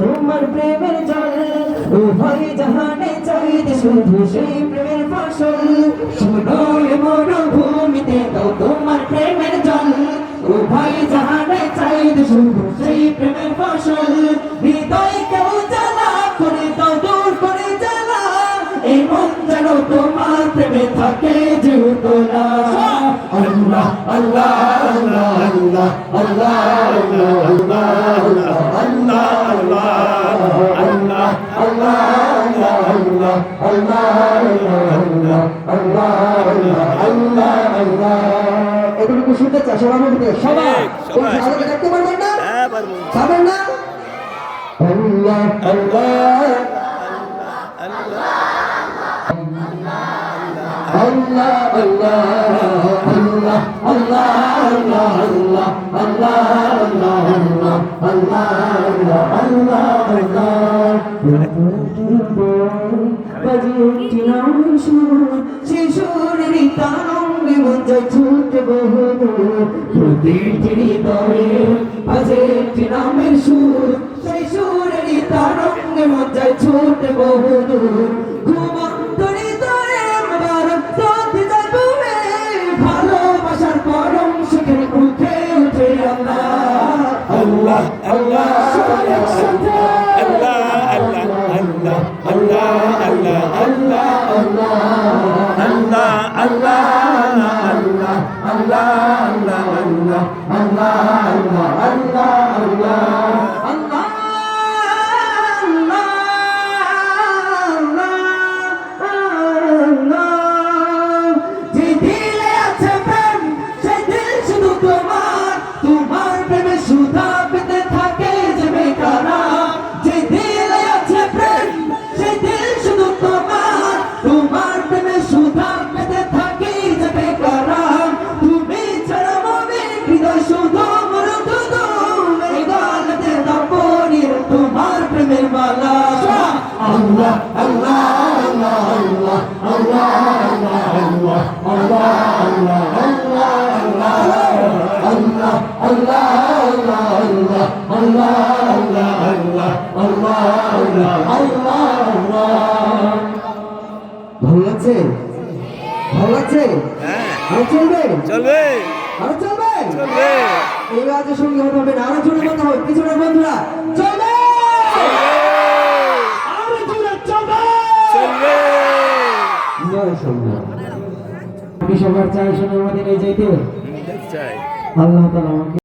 তোমার প্রেমের জল চাইতে শুধু সেই প্রেমের ফসল শুনো এ মরুভূমিতে তাও তোমার প্রেমের জল উভয় জাহানে চাইতে শুধু সেই প্রেমের ফসল হৃদয় কেউ জ্বালা করে দাও দূর করে জ্বালা এই মন যেন তোমার প্রেমে থাকে যেহেতলা আল্লাহ আল্লাহ আল্লাহ আল্লাহ এটুকু শুনতে চাই সবার মধ্যে সবাই। দেখতে পারবেন না পারব পারবেন না আল্লাহ আল্লাহ আল্লাহ আল্লাহ আল্লাহ আল্লাহ আল্লাহ আল্লাহ আল্লাহ আল্লাহ আল্লাহ শিশুর তারঙ্গে বঞ্চে ছুট বহু প্রতিটি তরে আজে একটি নামের সুর সেই সুরের তারঙ্গে বঞ্চে ছুট বহু ঘুমা Allah, Allah. ভালো লাগছে? ভালো লাগছে? হ্যাঁ। আরও চলবে? চলবে। আরও চলবে? চলবে। এই রাজ্যের সঙ্গে হবে না আরও বলতে হবে পিছনের বন্ধুরা চলবে আরও জোরে চলবে চলবে জয় সন্ধ্যা আমি সবার চাই মধ্যে নিয়ে যাইতে আল্লাহ তালা